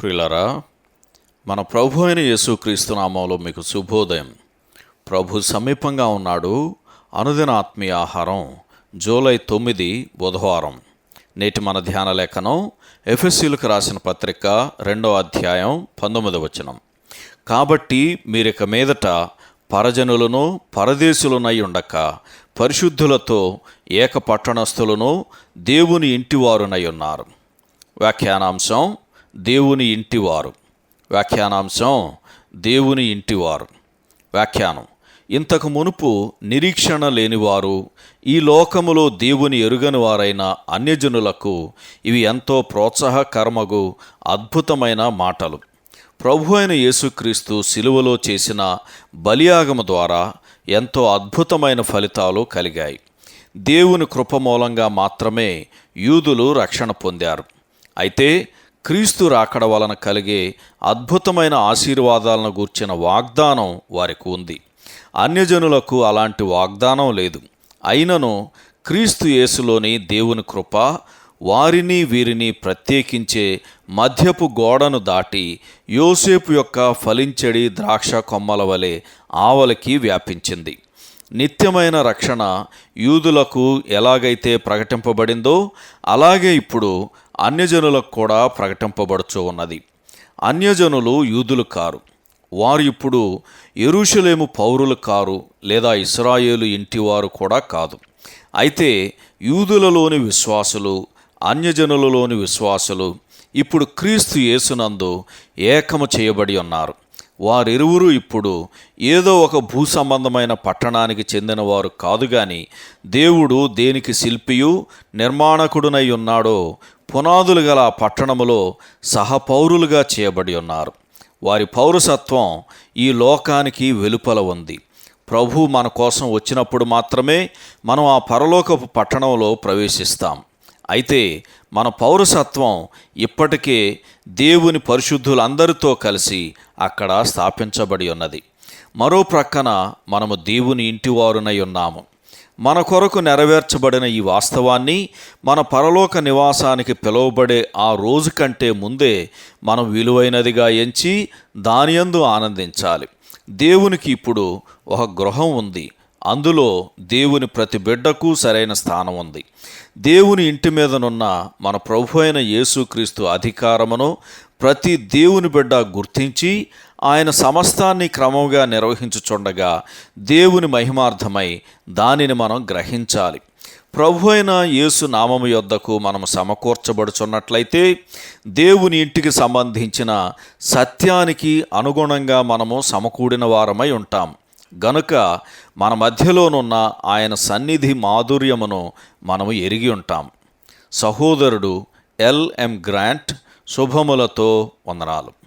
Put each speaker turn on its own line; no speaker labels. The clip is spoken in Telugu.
ప్రియులరా మన ప్రభు అయిన యేసుక్రీస్తు నామంలో మీకు శుభోదయం. ప్రభు సమీపంగా ఉన్నాడు అనుదిన ఆత్మీయ ఆహారం జూలై తొమ్మిది బుధవారం. నేటి మన ధ్యాన లేఖనం ఎఫ్ఎస్సీలకు రాసిన పత్రిక రెండో అధ్యాయం పంతొమ్మిది వచనం. కాబట్టి మీరిక మీదట పరజనులను పరదేశులనై ఉండక పరిశుద్ధులతో ఏక పట్టణస్థులను దేవుని ఇంటివారునై ఉన్నారు. వ్యాఖ్యానాంశం దేవుని ఇంటివారు. వ్యాఖ్యానాంశం దేవుని ఇంటివారు. వ్యాఖ్యానం. ఇంతకు మునుపు నిరీక్షణ లేనివారు ఈ లోకములో దేవుని ఎరుగని వారైన అన్యజనులకు ఇవి ఎంతో ప్రోత్సాహకరమగు అద్భుతమైన మాటలు. ప్రభు అయిన యేసుక్రీస్తు శిలువలో చేసిన బలియాగము ద్వారా ఎంతో అద్భుతమైన ఫలితాలు కలిగాయి. దేవుని కృప మూలంగా మాత్రమే యూదులు రక్షణ పొందారు. అయితే క్రీస్తు రాకడ వలన కలిగే అద్భుతమైన ఆశీర్వాదాలను గూర్చిన వాగ్దానం వారికి ఉంది. అన్యజనులకు అలాంటి వాగ్దానం లేదు. అయినను క్రీస్తు యేసులోని దేవుని కృప వారిని వీరిని ప్రత్యేకించే మధ్యపు గోడను దాటి యోసేపు యొక్క ఫలించడి ద్రాక్ష కొమ్మల వలె ఆవలకి వ్యాపించింది. నిత్యమైన రక్షణ యూదులకు ఎలాగైతే ప్రకటింపబడిందో అలాగే ఇప్పుడు అన్యజనులకు కూడా ప్రకటింపబడుచు ఉన్నది. అన్యజనులు యూదులు కారు. వారు ఇప్పుడు ఎరుషలేము పౌరులు కారు లేదా ఇస్రాయేలు ఇంటివారు కూడా కాదు. అయితే యూదులలోని విశ్వాసులు అన్యజనులలోని విశ్వాసులు ఇప్పుడు క్రీస్తు యేసునందు ఏకము చేయబడి ఉన్నారు. వారిరువురు ఇప్పుడు ఏదో ఒక భూ సంబంధమైన పట్టణానికి చెందినవారు కాదు గాని దేవుడు దేనికి శిల్పియు నిర్మాణకుడునై ఉన్నాడో పునాదులు గల ఆ పట్టణములో సహపౌరులుగా చేయబడి ఉన్నారు. వారి పౌరసత్వం ఈ లోకానికి వెలుపల ఉంది. ప్రభు మన కోసం వచ్చినప్పుడు మాత్రమే మనం ఆ పరలోకపు పట్టణంలో ప్రవేశిస్తాం. అయితే మన పౌరసత్వం ఇప్పటికే దేవుని పరిశుద్ధులందరితో కలిసి అక్కడ స్థాపించబడి ఉన్నది. మరో ప్రక్కన మనము దేవుని ఇంటివారునై ఉన్నాము. మన కొరకు నెరవేర్చబడిన ఈ వాస్తవాన్ని మన పరలోక నివాసానికి పిలువబడే ఆ రోజు కంటే ముందే మనం విలువైనదిగా ఎంచి దానియందు ఆనందించాలి. దేవునికి ఇప్పుడు ఒక గృహం ఉంది. అందులో దేవుని ప్రతి బిడ్డకు సరైన స్థానం ఉంది. దేవుని ఇంటి మీదనున్న మన ప్రభు అయిన యేసుక్రీస్తు అధికారమును ప్రతి దేవుని బిడ్డ గుర్తించి ఆయన సమస్తాన్ని క్రమంగా నిర్వహించుచుండగా దేవుని మహిమార్థమై దానిని మనం గ్రహించాలి. ప్రభు అయిన యేసు నామము యొద్దకు మనం సమకూర్చబడుచున్నట్లయితే దేవుని ఇంటికి సంబంధించిన సత్యానికి అనుగుణంగా మనము సమకూడిన వారమై ఉంటాం. గనుక మన మధ్యలోనున్న ఆయన సన్నిధి మాధుర్యమును మనము ఎరిగి ఉంటాం. సహోదరుడు ఎల్ఎం గ్రాంట్ శుభములతో వందనాలు.